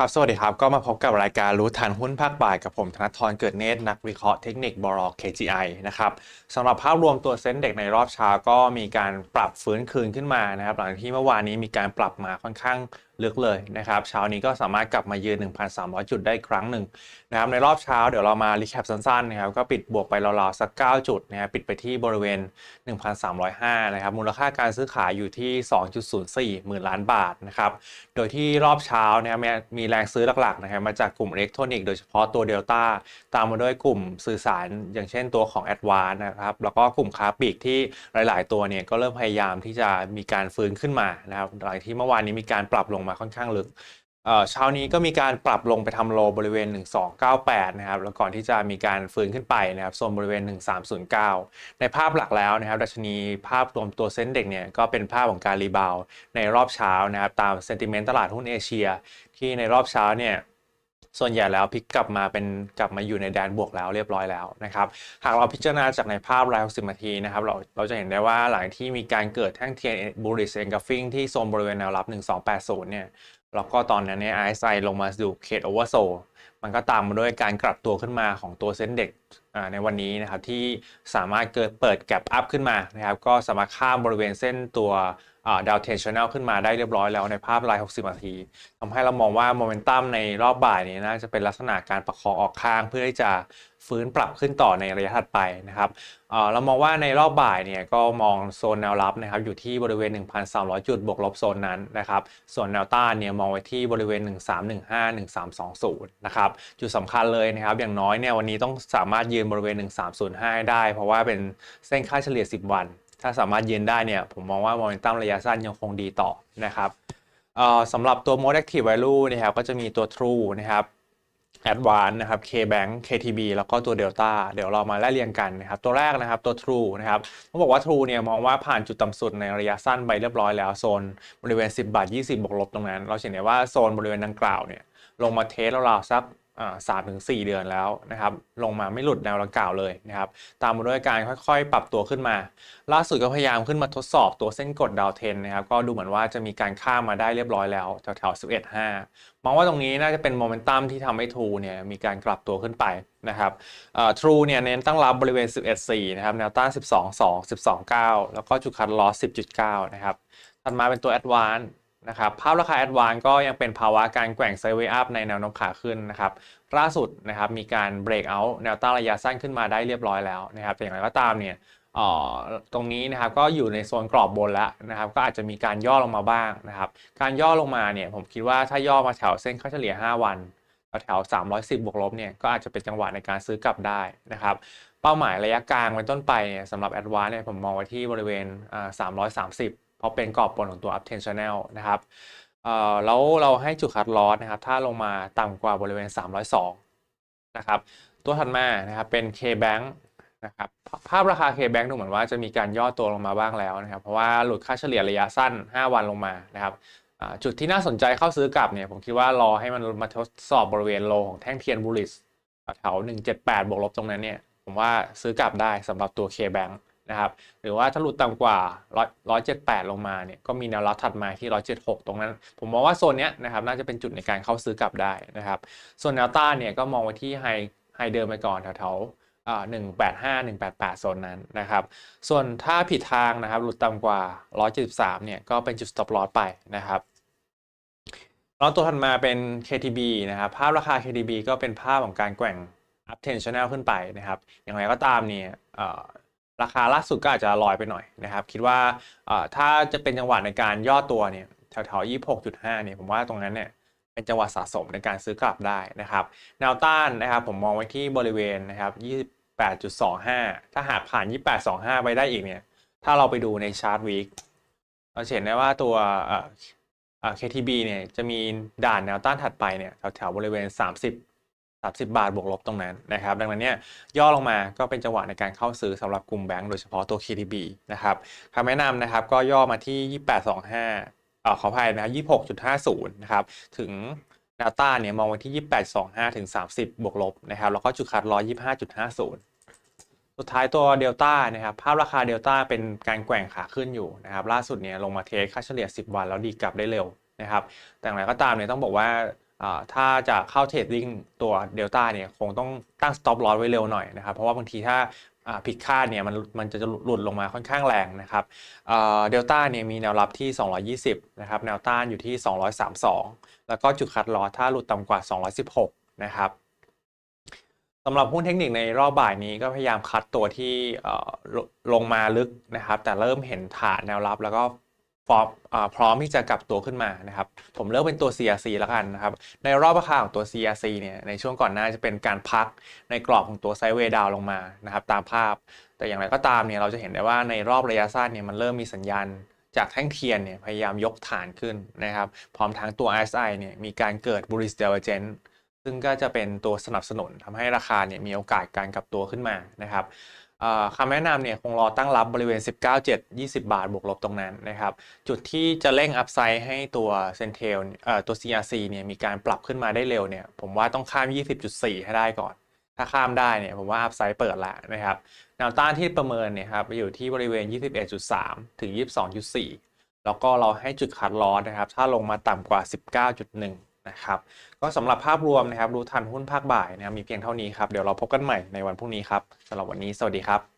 ครับ สวัสดีครับ ก็มาพบกับรายการรู้ทันหุ้นภาคบ่ายกับผมธนทรเกิดเนตรนักวิเคราะห์เทคนิคบรอ KGI นะครับสำหรับภาพรวมตัวเซ็นเด็กในรอบเช้าก็มีการปรับฟื้นคืนขึ้นมานะครับ หลังจากที่เมื่อวานนี้มีการปรับมาค่อนข้าง ลึกเลยนะครับเช้านี้ก็สามารถกลับมายืน 1,300 จุดได้ครั้งหนึ่งนะครับในรอบเช้าเดี๋ยวเรามารีแคปสั้นๆนะครับก็ปิดบวกไปราวๆสัก 9 จุดนะครับปิดไปที่บริเวณ 1,305 นะครับมูลค่าการซื้อขายอยู่ที่ 2.04 หมื่นล้านบาทนะครับโดยที่รอบเช้านะครับมีแรงซื้อหลักๆนะครับมาจากกลุ่มอิเล็กทรอนิกส์โดยเฉพาะตัวเดลต้าตามมาด้วยกลุ่มสื่อสาร อย่างเช่นตัวของ a d v a n c e นะครับแล้วก็กลุ่มค้าปลีกที่หลาย ๆ ตัวเนี่ยก็เริ่มพยายามที่จะมีการฟื้นขึ้นมานะครับหลังที่เมื่อวานนี้มีการปรับลงมาค่อนข้างลึกเช้านี้ก็มีการปรับลงไปทำโลบริเวณ 1298 นะครับ แล้วก่อนที่จะมีการฟื้นขึ้นไปนะครับโซนบริเวณ 1309 ในภาพหลักแล้วนะครับดัชนีภาพรวมตัวเซ็นเด็กเนี่ยก็เป็นภาพของการรีบาวในรอบเช้านะครับตามเซนติเมนต์ตลาดหุ้นเอเชีย ที่ในรอบเช้าเนี่ย ส่วนใหญ่แล้วพลิกกลับมาเป็นกลับมาอยู่ในแดนบวกแล้วเรียบร้อยแล้วนะครับหากเราพิจารณาจากในภาพราย 60 นาทีนะครับเราเราจะเห็นได้ว่าหลังที่มีการเกิดแท่งเทียนบูริสเองกับฟิงที่โซนบริเวณแนวรับ 1280 เนี่ยแล้วก็ตอนนั้นเนี่ย RSI ลงมาสู่เขตโอเวอร์โซมันก็ตามมาด้วยการกลับตัวขึ้นมาของตัวเซ็นเด็กในวันนี้นะครับที่สามารถเกิดเปิดแกลบอัพขึ้นมานะครับก็สามารถข้ามบริเวณเส้นตัว ดาวเทนชันแนลขึ้นมาได้เรียบร้อยแล้วในภาพราย 60 นาทีทำให้เรามองว่าโมเมนตัมในรอบบ่ายนี้น่าจะเป็นลักษณะการประคองออกข้างเพื่อที่จะฟื้นปรับขึ้นต่อในระยะถัดไปนะครับเรามองว่าในรอบบ่ายเนี่ยก็มองโซนแนวรับนะครับอยู่ที่บริเวณ 1,300 จุดบวกลบโซนนั้นนะครับ ส่วนแนวต้านเนี่ยมองไว้ที่บริเวณ 1315 1320 นะครับจุดสำคัญเลยนะครับอย่างน้อยเนี่ยวันนี้ต้องสามารถยืนบริเวณ 1305 ได้ เพราะว่าเป็นเส้นค่าเฉลี่ย 10 วัน ถ้าสามารถยืนได้เนี่ยผมมองว่าโมเมนตัมระยะสั้นยังคงดีต่อนะครับสำหรับตัว Most Active Value นะครับก็จะมีตัว True นะครับ Advance นะครับ KBank KTB แล้วก็ตัว Delta เดี๋ยวเรามาไล่เรียงกันนะครับ ตัวแรกนะครับตัว True นะครับต้องบอกว่า True เนี่ยมองว่าผ่านจุดต่ำสุดในระยะสั้นไปเรียบร้อยแล้วโซนบริเวณ 10 บาท 20 บวกลบตรงนั้น เราเห็นได้ว่าโซนบริเวณดังกล่าวเนี่ยลงมาเทสราวๆสัก สามถึงสี่เดือนแล้วนะครับ ลงมาไม่หลุดแนวดังกล่าวเลยนะครับ ตามมาด้วยการค่อยๆ ปรับตัวขึ้นมา ล่าสุดก็พยายามขึ้นมาทดสอบตัวเส้นกดดาวเทนนะครับ ก็ดูเหมือนว่าจะมีการข้ามมาได้เรียบร้อยแล้วแถวๆ11.5มองว่าตรงนี้น่าจะเป็นโมเมนตัมที่ทำให้ทูเนี่ยมีการกลับตัวขึ้นไปนะครับทรูเนี่ยเน้นตั้งรับบริเวณ 11.4 นะครับ แนวต้าน 12.2 12.9 แล้วก็จุดคัดลอส10.9 นะครับ ถัดมาเป็นตัว Advance นะครับภาพราคา a d v a n c e ก็ยังเป็นภาวะการแกว่งไซเวย์อัพในแนวโน้มขาขึ้นนะครับล่าสุดนะครับมีการเบรกเอาท์แนวต้านระยะสั้นขึ้นมาได้เรียบร้อยแล้วนะครับแต่อย่างไรก็ตามเนี่ยตรงนี้นะครับก็อยู่ในโซนกรอบบนแล้วนะครับก็อาจจะมีการย่อลงมาบ้างนะครับการย่อลงมาเนี่ยผมคิดว่าถ้าย่อมาแถวเส้นค่าเฉลี่ย 5 วันแถว 310 บวกลบเนี่ยก็อาจจะเป็นจังหวะในการซื้อกลับได้นะครับเป้าหมายระยะกลางเป็นต้นไปเนี่ยสำหรับ a d v a n c e เนี่ยผมมองไว้ที่บริเวณ330 เพราะเป็นกรอบบนของตัว uptrend channel นะครับแล้วเราให้จุดคัดลอสนะครับ ถ้าลงมาต่ำกว่าบริเวณ 302 นะครับ ตัวถัดมานะครับเป็น KBank นะครับภาพราคา KBank ดูเหมือนว่าจะมีการย่อตัวลงมาบ้างแล้วนะครับ เพราะว่าหลุดค่าเฉลี่ยระยะสั้น 5 วันลงมานะครับจุดที่น่าสนใจเข้าซื้อกลับเนี่ยผมคิดว่ารอให้มันมาทดสอบบริเวณโลของแท่งเทียนบูลิสแถว178 บวกลบตรงนั้นเนี่ย ผมว่าซื้อกลับได้สำหรับตัว KBank นะครับหรือว่าถ้าหลุดต่ำกว่า 178 ลงมาเนี่ยก็มีแนวรับถัดมาที่ 176 ตรงนั้น ผมมองว่าโซนนี้นะครับน่าจะเป็นจุดในการเข้าซื้อกลับได้นะครับส่วนแนวต้านเนี่ยก็มองไว้ที่ไฮไฮเดิมไปก่อนแถวหนึ่งแปดห้าหนึ่งแปดแปดโซนนั้นนะครับ ส่วนถ้าผิดทางนะครับ หลุดต่ำกว่า 173 เนี่ย ก็เป็นจุด stop loss ไปนะครับแล้วตัวถัดมาเป็น KTB นะครับ ภาพราคา KTB ก็เป็นภาพของการแกว่ง up trend channel ขึ้นไปนะครับ อย่างไรก็ตามเนี่ย ราคาล่าสุดก็อาจจะลอยไปหน่อยนะครับ คิดว่าถ้าจะเป็นจังหวะในการย่อตัวเนี่ยแถวๆ26.5เนี่ยผมว่าตรงนั้นเนี่ยเป็นจังหวะสะสมในการซื้อกลับได้นะครับ แนวต้านนะครับผมมองไว้ที่บริเวณนะครับ28.25 ถ้าหากผ่าน 28.25 ไปได้อีกเนี่ย ถ้าเราไปดูในชาร์ตวีคเราเห็นได้ว่าตัว KTB เนี่ยจะมีด่านแนวต้านถัดไปเนี่ยแถวๆบริเวณ 30 30 บาทบวกลบตรงนั้นนะครับ ดังนั้นเนี่ยย่อลงมาก็เป็นจังหวะในการเข้าซื้อสำหรับกลุ่มแบงก์โดยเฉพาะตัว KTB นะครับคำแนะนำนะครับก็ย่อมาที่ 2825อ่าขออภัยนะครับ26.50 นะครับ ถึงแนวต้านเนี่ยมองไว้ที่ 2825 ถึง 30 บวกลบนะครับ แล้วก็จุดคัด125.50 สุดท้ายตัวเดลต้านะครับ ภาพราคาเดลต้าเป็นการแกว่งขาขึ้นอยู่นะครับ ล่าสุดเนี่ยลงมาเทสค่าเฉลี่ย 10 วันแล้วดีกลับได้เร็วนะครับ แต่อย่างไรก็ตามเนี่ยต้องบอกว่า ถ้าจะเข้าเทรดดิ้งตัวเดลต้าเนี่ยคงต้องตั้ง stop loss ไว้เร็วหน่อยนะครับ เพราะว่าบางทีถ้าผิดคาดเนี่ยมันมันจะหลุดลงมาค่อนข้างแรงนะครับเดลต้าเนี่ยมีแนวรับที่ 220 นะครับ แนวต้านอยู่ที่ 232 แล้วก็จุดคัดลอถ้าหลุดต่ำกว่า 216 นะครับสำหรับหุ้นเทคนิคในรอบบ่ายนี้ก็พยายามคัดตัวที่ลงมาลึกนะครับ แต่เริ่มเห็นฐานแนวรับแล้วก็ พร้อมที่จะกลับตัวขึ้นมานะครับ ผมเลือกเป็นตัว CRC แล้วกันนะครับ ในรอบราคาของตัว CRC เนี่ย ในช่วงก่อนหน้าจะเป็นการพักในกรอบของตัวไซด์เวย์ดาวลงมานะครับ ตามภาพ แต่อย่างไรก็ตามเนี่ย เราจะเห็นได้ว่าในรอบระยะสั้นเนี่ย มันเริ่มมีสัญญาณจากแท่งเทียนเนี่ย พยายามยกฐานขึ้นนะครับ พร้อมทั้งตัว RSI เนี่ย มีการเกิด bullish divergence ซึ่งก็จะเป็นตัวสนับสนุนทำให้ราคาเนี่ย มีโอกาสการกลับตัวขึ้นมานะครับ คำแนะนำเนี่ยคงรอตั้งรับบริเวณ 19.7 20 บาทบวกลบตรงนั้นนะครับ จุดที่จะเร่งอัพไซด์ให้ตัวเซนเทลตัว CRC เนี่ยมีการปรับขึ้นมาได้เร็วเนี่ยผมว่าต้องข้าม 20.4 ให้ได้ก่อน ถ้าข้ามได้เนี่ยผมว่าอัพไซด์เปิดแล้วนะครับแนวต้านที่ประเมินเนี่ยครับอยู่ที่บริเวณ 21.3 ถึง 22.4 แล้วก็เราให้จุดคัดลอสนะครับ ถ้าลงมาต่ำกว่า 19.1 นะครับก็สำหรับภาพรวมนะครับรู้ทันหุ้นภาคบ่ายนะครับมีเพียงเท่านี้ครับเดี๋ยวเราพบกันใหม่ในวันพรุ่งนี้ครับสำหรับวันนี้สวัสดีครับ